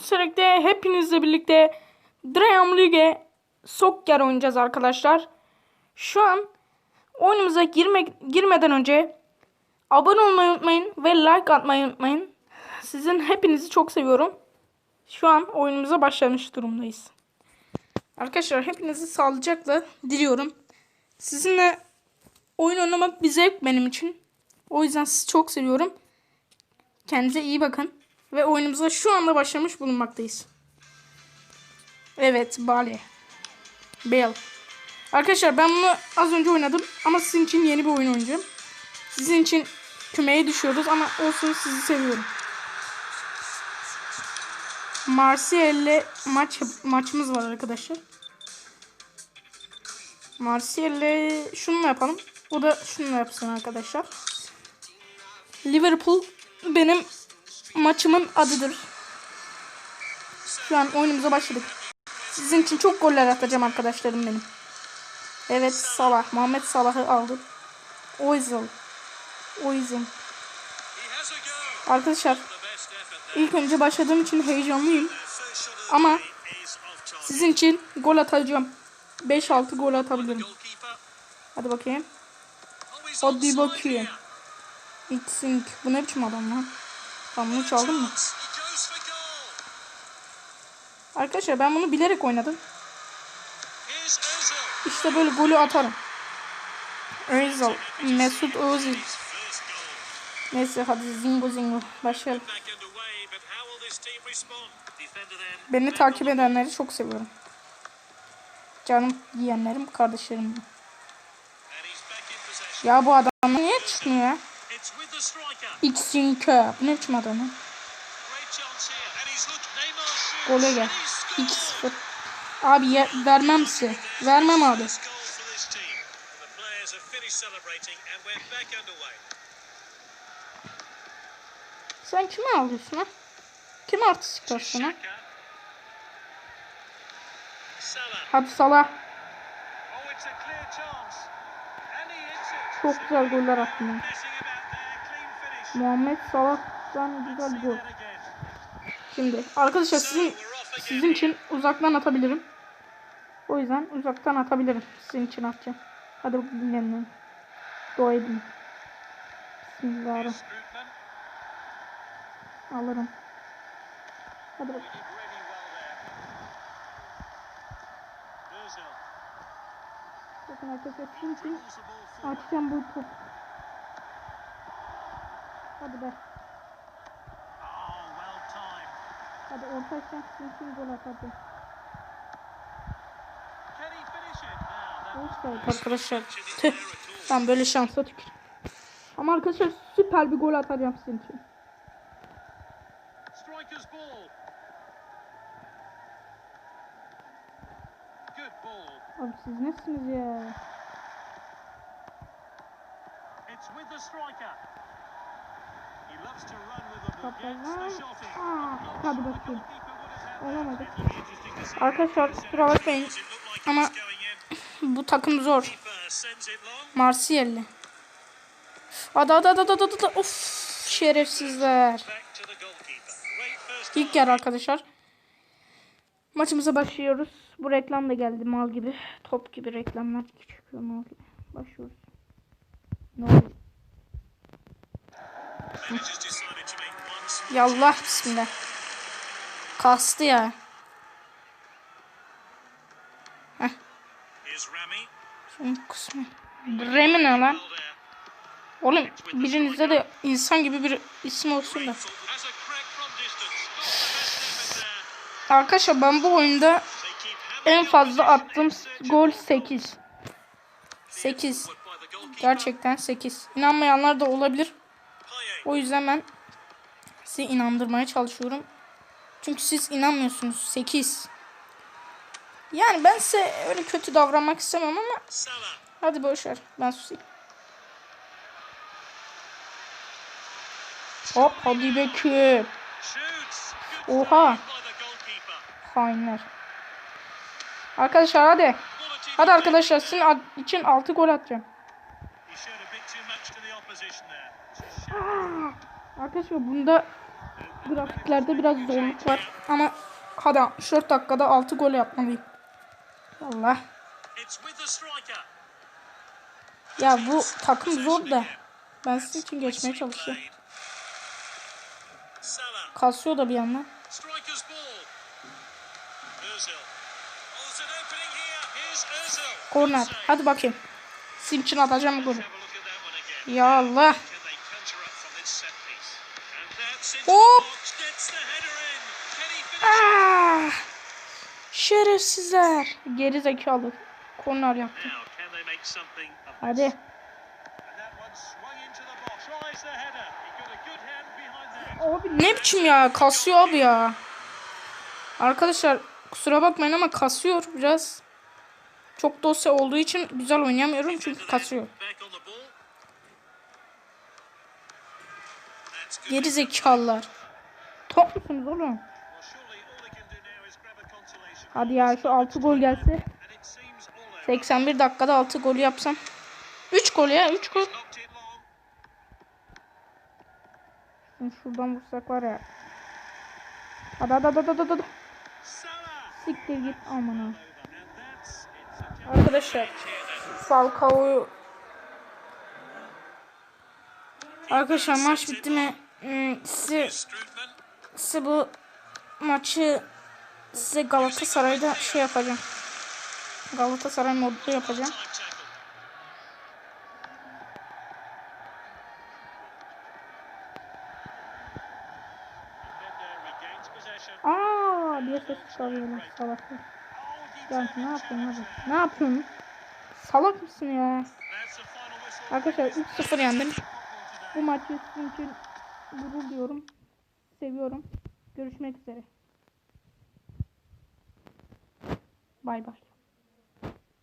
Sürekli hepinizle birlikte Dream League Soccer oynayacağız arkadaşlar. Şu an oyunumuza girme, girmeden önce abone olmayı unutmayın ve like atmayı unutmayın. Sizin hepinizi çok seviyorum. Şu an oyunumuza başlamış durumdayız. Arkadaşlar hepinizi sağlıcakla diliyorum. Sizinle oyun oynamak bir zevk benim için. O yüzden sizi çok seviyorum. Kendinize iyi bakın. Ve oyunumuza şu anda başlamış bulunmaktayız. Evet Bale. Bale. Arkadaşlar ben bunu az önce oynadım. Ama sizin için yeni bir oyun oynayacağım. Sizin için kümeye düşüyoruz ama olsun sizi seviyorum. Marsilya'yla maç maçımız var arkadaşlar. Marsilya'yla şunu yapalım. O da şunu yapsın arkadaşlar. Liverpool benim maçımın adıdır. Şu an oyunumuza başladık. Sizin için çok goller atacağım arkadaşlarım benim. Evet Salah. Muhammed Salah'ı aldım. Oizil. Oizil. Arkadaşlar ilk önce başladığım için heyecanlıyım. Ama sizin için gol atacağım. 5-6 gol atabilirim. Hadi bakayım. Hadi bakayım. Xing. Bu ne biçim adam lan? Ben bunu çaldım mı? Arkadaşlar ben bunu bilerek oynadım. İşte böyle golü atarım. Özil. Mesut Özil. Neyse hadi zingo zingo. Başlayalım. Beni takip edenleri çok seviyorum. Canım yiyenlerim, kardeşlerim. Ya bu adam niye çıkmıyor ya? Xing Bu ne biçim adam ya? Gole gel. 2-0. Abi ya, vermem size. Vermem abi. Sen kimi alıyorsun ha? Kim artist çıkarsın ha? Hadi Salah. Çok güzel goller attın. Muhammed Salah'tan güzel gol. Şimdi arkadaşlar sizin sizin için uzaktan atabilirim. O yüzden uzaktan atabilirim. Sizin için atacağım. Hadi dinlenin. Dua edin. Bismillahirrahmanirrahim. Alırım. Hadi bak. Bakın arkadaşlar sizin için açacağım bu top. Hadi be. Hadi orta sizin için gol. Evet arkadaşlar. Tüh. Ben böyle şansa tükür. Ama arkadaşlar süper bir gol atacağım sizin için. Abi siz nesiniz ya? It's with the striker. İn. Aa, hadi bakayım. Goalkeeper would have had Olamadı. that. Interesting to see. Arkadaşlar kusura bakmayın ama bu takım zor. Marsilya'lı. Hadi hadi hadi hadi hadi. Of şerefsizler. İlk yarı arkadaşlar. Maçımıza başlıyoruz. Bu reklam da geldi mal gibi. Top gibi reklamlar çıkıyor mal gibi. Başlıyoruz. Ne oluyor? Yallah bismillah. Kastı ya. Rami. Şunun kısmı. Remi ne lan? Oğlum birinizde de insan gibi bir isim olsun da. Arkadaşlar ben bu oyunda en fazla attığım gol 8. 8. by the goalkeeper. Gerçekten 8. İnanmayanlar da olabilir. O yüzden ben sizi inandırmaya çalışıyorum. Çünkü siz inanmıyorsunuz. 8. Yani ben size öyle kötü davranmak istemem ama hadi boşver. Ben susayım. Hop hadi. Good Oha. Hainler. Arkadaşlar hadi. Hadi arkadaşlar sizin için 6 gol atacağım. Arkadaşlar bunda grafiklerde biraz zorluk var. Ama hadi 64 dakikada 6 gol yapmalıyım. Allah. Ya bu takım zor da. Ben sizin için geçmeye çalışıyorum. Kasıyor da bir yandan. Korner. Hadi bakayım. Sizin için atacağım golü. Ya Allah. Hop. Ah! Şerefsizler. Geri zekalı. Korner yaptı. Hadi. Abi ne biçim ya? Kasıyor abi ya. Arkadaşlar kusura bakmayın ama kasıyor biraz. Çok dosya olduğu için güzel oynayamıyorum çünkü kasıyor. Geri zekalılar. Top musunuz oğlum? Hadi ya şu 6 gol gelse. And it seems all over. 81 dakikada 6 gol yapsam. 3 gol ya 3 gol. Şimdi Şuradan vursak var ya. Hadi hadi hadi hadi hadi. Siktir git aman ha. Arkadaşlar Falcao'yu Arkadaşlar maç bitti mi? Hmm, size, size bu maçı size Galatasaray'da şey yapacağım. Galatasaray modlu yapacağım. Time tackle. Defender regains possession. Aa diye ses çıkarıyorlar salaklar. Ya ne yapıyorsun abi? Ne yapıyorsun? Salak mısın ya? Arkadaşlar 3-0 yendim. Bu maçı sizin için gurur diyorum. Seviyorum. Görüşmek üzere. Bay bay.